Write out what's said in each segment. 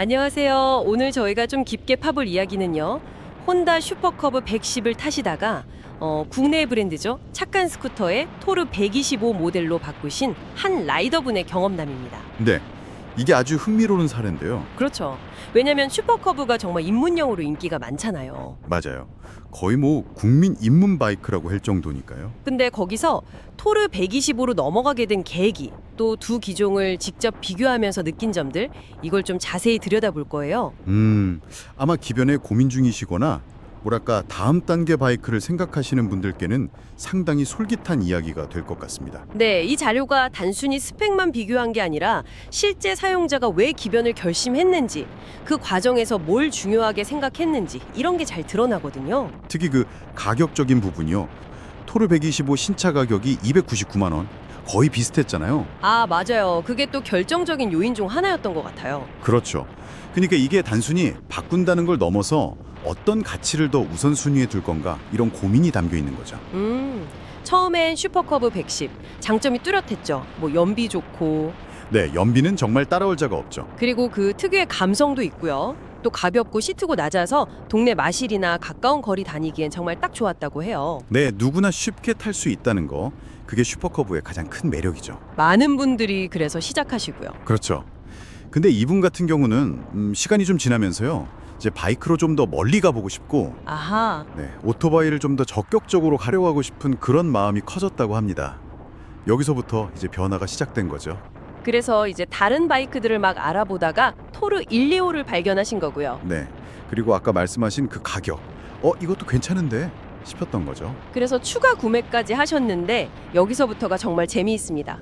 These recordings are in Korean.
안녕하세요. 오늘 저희가 좀 깊게 파볼 이야기는요. 혼다 슈퍼커브 110을 타시다가 어, 국내 브랜드죠. 착한 스쿠터의 토르 125 모델로 바꾸신 한 라이더분의 경험담입니다. 네. 이게 아주 흥미로운 사례인데요. 그렇죠. 왜냐면 슈퍼커브가 정말 입문용으로 인기가 많잖아요. 맞아요. 거의 뭐 국민 입문 바이크라고 할 정도니까요. 근데 거기서 토르 125로 넘어가게 된 계기, 또 두 기종을 직접 비교하면서 느낀 점들, 이걸 좀 자세히 들여다볼 거예요. 음, 아마 기변에 고민 중이시거나 뭐랄까 다음 단계 바이크를 생각하시는 분들께는 상당히 솔깃한 이야기가 될 것 같습니다. 네, 이 자료가 단순히 스펙만 비교한 게 아니라 실제 사용자가 왜 기변을 결심했는지, 그 과정에서 뭘 중요하게 생각했는지 이런 게 잘 드러나거든요. 특히 그 가격적인 부분이요. 토르 125 신차 가격이 299만 원. 거의 비슷했잖아요. 아, 맞아요. 그게 또 결정적인 요인 중 하나였던 것 같아요. 그렇죠. 그러니까 이게 단순히 바꾼다는 걸 넘어서 어떤 가치를 더 우선순위에 둘 건가 이런 고민이 담겨 있는 거죠. 음, 처음엔 슈퍼커브 110 장점이 뚜렷했죠. 뭐 연비 좋고 네, 연비는 정말 따라올 자가 없죠. 그리고 그 특유의 감성도 있고요. 또 가볍고 시트고 낮아서 동네 마실이나 가까운 거리 다니기엔 정말 딱 좋았다고 해요. 네, 누구나 쉽게 탈 수 있다는 거. 그게 슈퍼커브의 가장 큰 매력이죠. 많은 분들이 그래서 시작하시고요. 그렇죠. 근데 이분 같은 경우는 음, 시간이 좀 지나면서요. 이제 바이크로 좀 더 멀리 가보고 싶고 아하, 네, 오토바이를 좀 더 적극적으로 활용하고 싶은 그런 마음이 커졌다고 합니다. 여기서부터 이제 변화가 시작된 거죠. 그래서 이제 다른 바이크들을 막 알아보다가 토르 125를 발견하신 거고요. 네. 그리고 아까 말씀하신 그 가격. 어, 이것도 괜찮은데 싶었던 거죠. 그래서 추가 구매까지 하셨는데 여기서부터가 정말 재미있습니다.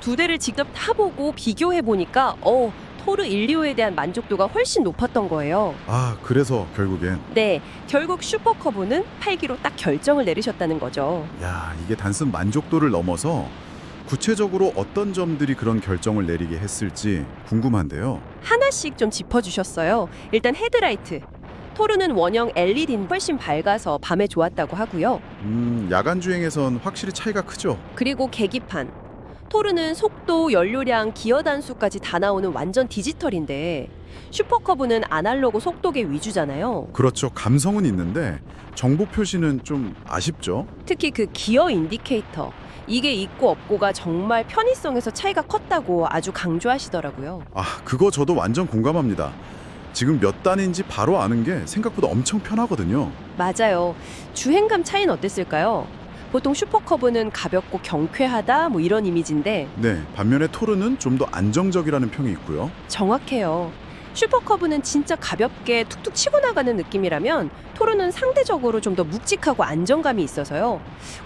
두 대를 직접 타보고 비교해 보니까 어 토르 125에 대한 만족도가 훨씬 높았던 거예요. 아, 그래서 결국엔 네, 결국 슈퍼커브는 팔기로 딱 결정을 내리셨다는 거죠. 야, 이게 단순 만족도를 넘어서 구체적으로 어떤 점들이 그런 결정을 내리게 했을지 궁금한데요. 하나씩 좀 짚어주셨어요. 일단 헤드라이트. 토르는 원형 LED는 훨씬 밝아서 밤에 좋았다고 하고요. 음, 야간 주행에선 확실히 차이가 크죠. 그리고 계기판. 토르는 속도, 연료량, 기어 단수까지 다 나오는 완전 디지털인데 슈퍼커브는 아날로그 속도계 위주잖아요. 그렇죠. 감성은 있는데 정보 표시는 좀 아쉽죠. 특히 그 기어 인디케이터. 이게 있고 없고가 정말 편의성에서 차이가 컸다고 아주 강조하시더라고요. 아, 그거 저도 완전 공감합니다. 지금 몇 단인지 바로 아는 게 생각보다 엄청 편하거든요. 맞아요. 주행감 차이는 어땠을까요? 보통 슈퍼커브는 가볍고 경쾌하다 뭐 이런 이미지인데 네, 반면에 토르는 좀 더 안정적이라는 평이 있고요. 정확해요. 슈퍼커브는 진짜 가볍게 툭툭 치고 나가는 느낌이라면 토르는 상대적으로 좀 더 묵직하고 안정감이 있어서요.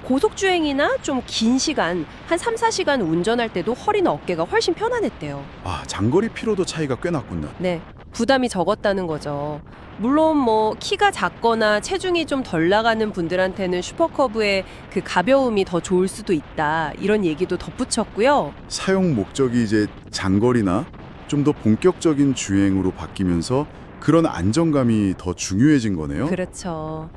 고속 주행이나 좀 긴 시간, 한 3, 4시간 운전할 때도 허리나 어깨가 훨씬 편안했대요. 아, 장거리 피로도 차이가 꽤 났군요. 네. 부담이 적었다는 거죠. 물론 뭐 키가 작거나 체중이 좀 덜 나가는 분들한테는 슈퍼커브의 그 가벼움이 더 좋을 수도 있다. 이런 얘기도 덧붙였고요. 사용 목적이 이제 장거리나 좀 더 본격적인 주행으로 바뀌면서 그런 안정감이 더 중요해진 거네요. 그렇죠.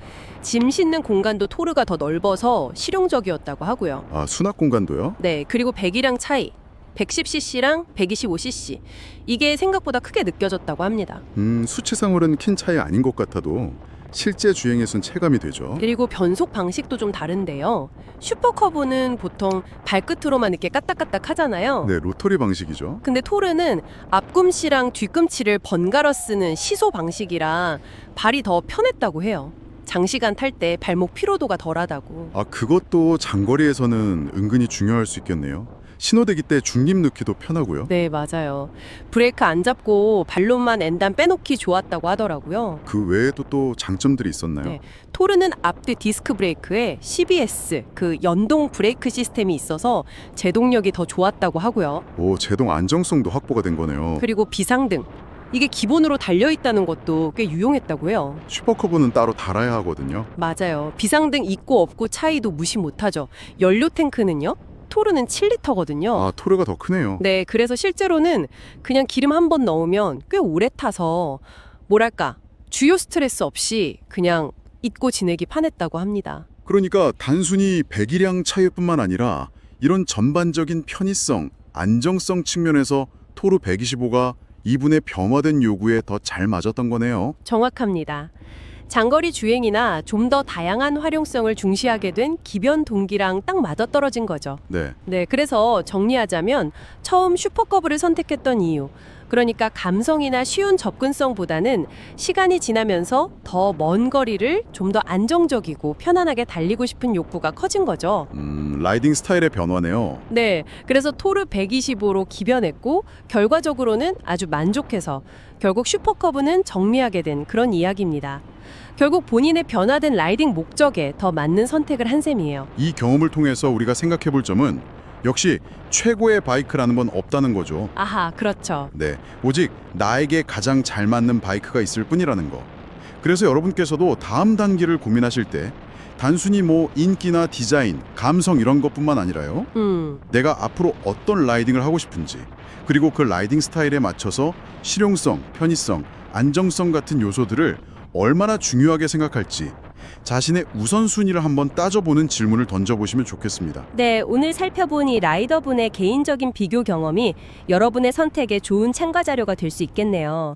짐 싣는 공간도 토르가 더 넓어서 실용적이었다고 하고요. 아, 수납 공간도요? 네, 그리고 배기량 차이. 110cc랑 125cc. 이게 생각보다 크게 느껴졌다고 합니다. 음, 수치상으로는 큰 차이 아닌 것 같아도 실제 주행에선 체감이 되죠. 그리고 변속 방식도 좀 다른데요. 슈퍼커브는 보통 발끝으로만 이렇게 까딱까딱 하잖아요. 네, 로터리 방식이죠. 근데 토르는 앞꿈치랑 뒤꿈치를 번갈아 쓰는 시소 방식이라 발이 더 편했다고 해요. 장시간 탈 때 발목 피로도가 덜하다고. 아, 그것도 장거리에서는 은근히 중요할 수 있겠네요. 신호대기 때 중립 넣기도 편하고요. 네, 맞아요. 브레이크 안 잡고 발로만 엔단 빼놓기 좋았다고 하더라고요. 그 외에도 또 장점들이 있었나요? 네. 토르는 앞뒤 디스크 브레이크에 CBS, 그 연동 브레이크 시스템이 있어서 제동력이 더 좋았다고 하고요. 오, 제동 안정성도 확보가 된 거네요. 그리고 비상등. 이게 기본으로 달려 있다는 것도 꽤 유용했다고 해요. 슈퍼커브는 따로 달아야 하거든요. 맞아요. 비상등 있고 없고 차이도 무시 못하죠. 연료 탱크는요? 토르는 7리터거든요. 아, 토르가 더 크네요. 네, 그래서 실제로는 그냥 기름 한 번 넣으면 꽤 오래 타서 뭐랄까 주요 스트레스 없이 그냥 잊고 지내기 편했다고 합니다. 그러니까 단순히 배기량 차이뿐만 아니라 이런 전반적인 편의성, 안정성 측면에서 토르 125가 이분의 변화된 요구에 더 잘 맞았던 거네요. 정확합니다. 장거리 주행이나 좀 더 다양한 활용성을 중시하게 된 기변 동기랑 딱 맞아떨어진 거죠. 네. 네, 그래서 정리하자면 처음 슈퍼커브를 선택했던 이유. 그러니까 감성이나 쉬운 접근성보다는 시간이 지나면서 더 먼 거리를 좀 더 안정적이고 편안하게 달리고 싶은 욕구가 커진 거죠. 음, 라이딩 스타일의 변화네요. 네, 그래서 토르 125로 기변했고 결과적으로는 아주 만족해서 결국 슈퍼커브는 정리하게 된 그런 이야기입니다. 결국 본인의 변화된 라이딩 목적에 더 맞는 선택을 한 셈이에요. 이 경험을 통해서 우리가 생각해 볼 점은 역시 최고의 바이크라는 건 없다는 거죠. 아하, 그렇죠. 네. 오직 나에게 가장 잘 맞는 바이크가 있을 뿐이라는 거. 그래서 여러분께서도 다음 단계를 고민하실 때 단순히 뭐 인기나 디자인, 감성 이런 것뿐만 아니라요. 음, 내가 앞으로 어떤 라이딩을 하고 싶은지, 그리고 그 라이딩 스타일에 맞춰서 실용성, 편의성, 안정성 같은 요소들을 얼마나 중요하게 생각할지 자신의 우선순위를 한번 따져보는 질문을 던져보시면 좋겠습니다. 네, 오늘 살펴본 이 라이더분의 개인적인 비교 경험이 여러분의 선택에 좋은 참가 자료가 될 수 있겠네요.